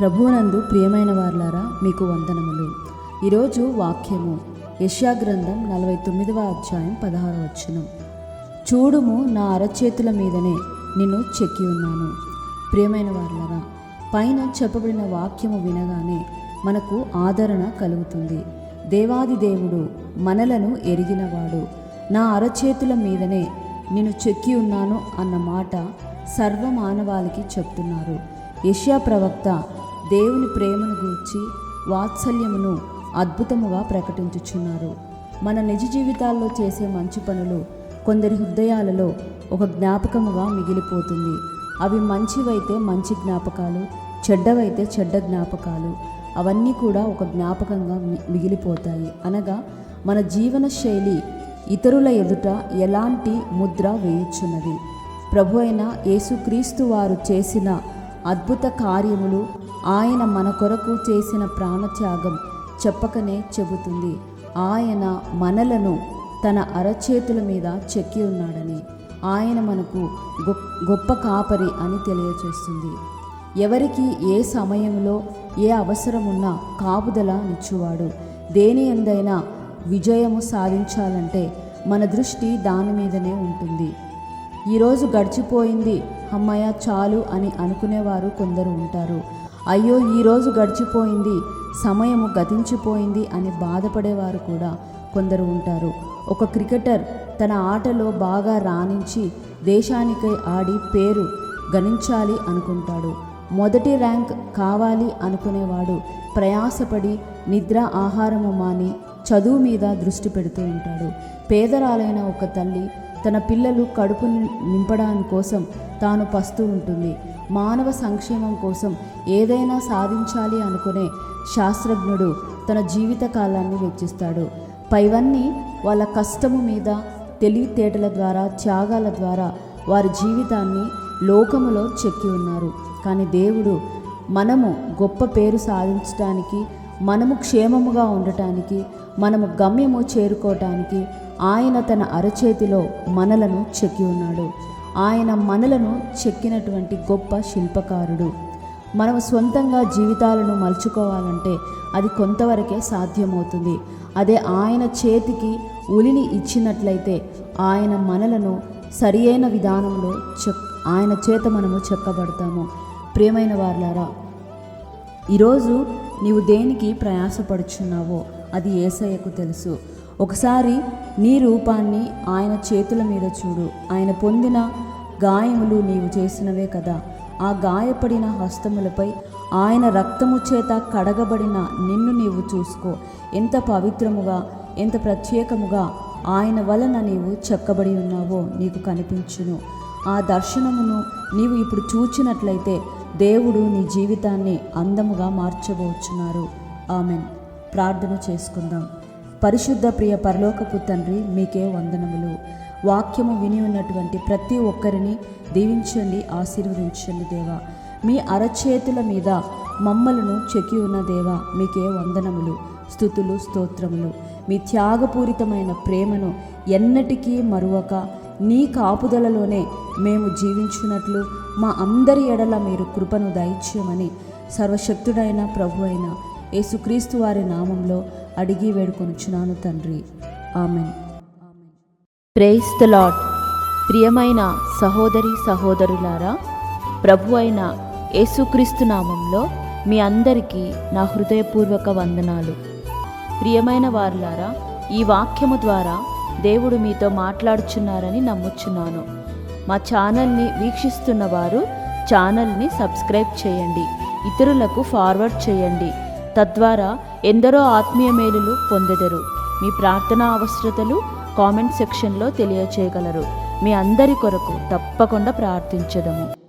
ప్రభువునందు ప్రియమైన వార్లారా మీకు వందనములు. ఈరోజు వాక్యము యెషయా గ్రంథం నలభై తొమ్మిదవ అధ్యాయం పదహారు వచ్చును చూడుము నా అరచేతుల మీదనే నిన్ను చెక్కి ఉన్నాను. ప్రియమైన వార్లారా పైన చెప్పబడిన వాక్యము వినగానే మనకు ఆదరణ కలుగుతుంది. దేవాది దేవుడు మనలను ఎరిగినవాడు. నా అరచేతుల మీదనే నేను చెక్కి ఉన్నాను అన్న మాట సర్వ మానవాళికి చెప్తున్నారు. యష్యా ప్రవక్త దేవుని ప్రేమను గూర్చి వాత్సల్యమును అద్భుతముగా ప్రకటించుచున్నారు. మన నిజ జీవితాల్లో చేసే మంచి పనులు కొందరి హృదయాలలో ఒక జ్ఞాపకముగా మిగిలిపోతుంది. అవి మంచివైతే మంచి జ్ఞాపకాలు చెడ్డవైతే చెడ్డ జ్ఞాపకాలు. అవన్నీ కూడా ఒక జ్ఞాపకంగా మిగిలిపోతాయి. అనగా మన జీవన శైలి ఇతరుల ఎదుట ఎలాంటి ముద్ర వేయుచున్నది? ప్రభు అయిన యేసుక్రీస్తు వారు చేసిన అద్భుత కార్యములు ఆయన మన కొరకు చేసిన ప్రాణత్యాగం చెప్పకనే చెబుతుంది. ఆయన మనలను తన అరచేతుల మీద చెక్కి ఉన్నాడని ఆయన మనకు గొప్ప గొప్ప కాపరి అని తెలియచేస్తుంది. ఎవరికి ఏ సమయంలో ఏ అవసరమున్నా కాపుదల నిచ్చువాడు. దేని ఎందైనా విజయము సాధించాలంటే మన దృష్టి దాని మీదనే ఉంటుంది. ఈరోజు గడిచిపోయింది. అమ్మాయ చాలు అని అనుకునేవారు కొందరు ఉంటారు. అయ్యో ఈరోజు గడిచిపోయింది సమయము గతించిపోయింది అని బాధపడేవారు కూడా కొందరు ఉంటారు. ఒక క్రికెటర్ తన ఆటలో బాగా రాణించి దేశానికై ఆడి పేరు గణించాలి అనుకుంటాడు. మొదటి ర్యాంక్ కావాలి అనుకునేవాడు ప్రయాసపడి నిద్ర ఆహారము మాని చదువు మీద దృష్టి పెడుతూ ఉంటాడు. పేదరాలైన ఒక తల్లి తన పిల్లలు కడుపు నింపడానికి కోసం తాను పస్తూ ఉంటుంది. మానవ సంక్షేమం కోసం ఏదైనా సాధించాలి అనుకునే శాస్త్రజ్ఞుడు తన జీవిత కాలాన్ని వెచ్చిస్తాడు. పైవన్నీ వాళ్ళ కష్టము మీద తెలివితేటల ద్వారా త్యాగాల ద్వారా వారి జీవితాన్ని లోకములో చెక్కి ఉన్నారు. కానీ దేవుడు మనము గొప్ప పేరు సాధించటానికి మనము క్షేమముగా ఉండటానికి మనము గమ్యము చేరుకోవటానికి ఆయన తన అరచేతిలో మనలను చెక్కి ఉన్నాడు. ఆయన మనలను చెక్కినటువంటి గొప్ప శిల్పకారుడు. మనం సొంతంగా జీవితాలను మలుచుకోవాలంటే అది కొంతవరకే సాధ్యమవుతుంది. అదే ఆయన చేతికి ఉలిని ఇచ్చినట్లయితే ఆయన మనలను సరియైన విధానంలో చెక్ ఆయన చేత మనము చెక్కబడతాము. ప్రియమైన వార్లారా ఈరోజు నీవు దేనికి ప్రయాసపడుచున్నావో అది ఏసయ్యకు తెలుసు. ఒకసారి నీ రూపాన్ని ఆయన చేతుల మీద చూడు. ఆయన పొందిన గాయములు నీవు చేసినవే కదా. ఆ గాయపడిన హస్తములపై ఆయన రక్తము చేత కడగబడిన నిన్ను నీవు చూసుకో. ఎంత పవిత్రముగా ఎంత ప్రత్యేకముగా ఆయన వలన నీవు చెక్కబడి ఉన్నావో నీకు కనిపించును. ఆ దర్శనమును నీవు ఇప్పుడు చూచినట్లయితే దేవుడు నీ జీవితాన్ని అందముగా మార్చబోచున్నారు. ఆమెన్. ప్రార్థన చేసుకుందాం. పరిశుద్ధ ప్రియ పరలోకపు తండ్రి మీకే వందనములు. వాక్యము విని ఉన్నటువంటి ప్రతి ఒక్కరిని దీవించండి ఆశీర్వదించండి దేవా. మీ అరచేతుల మీద మమ్మలను చెక్కి ఉన్న దేవా మీకే వందనములు స్థుతులు స్తోత్రములు. మీ త్యాగపూరితమైన ప్రేమను ఎన్నటికీ మరువక నీ కాపుదలలోనే మేము జీవించున్నట్లు మా అందరి ఎడల మీరు కృపను దయచేయమని సర్వశక్తుడైన ప్రభు అయిన యేసుక్రీస్తు వారి నామంలో అడిగి వేడుకొనుచున్నాను తండ్రి. ఆమెన్. ప్రేస్ ప్రియమైన సహోదరి సహోదరులారా ప్రభు అయిన యేసుక్రీస్తు నామంలో మీ అందరికీ నా హృదయపూర్వక వందనాలు. ప్రియమైన వారులారా ఈ వాక్యము ద్వారా దేవుడు మీతో మాట్లాడుచున్నారని నమ్ముచున్నాను. మా ఛానల్ని వీక్షిస్తున్న వారు ఛానల్ని సబ్స్క్రైబ్ చేయండి ఇతరులకు ఫార్వర్డ్ చేయండి. తద్వారా ఎందరో ఆత్మీయ మేలులు పొందెదరు. మీ ప్రార్థనా అవసరతలు కామెంట్ సెక్షన్లో తెలియచేయగలరు. మీ అందరి కొరకు తప్పకుండా ప్రార్థించదము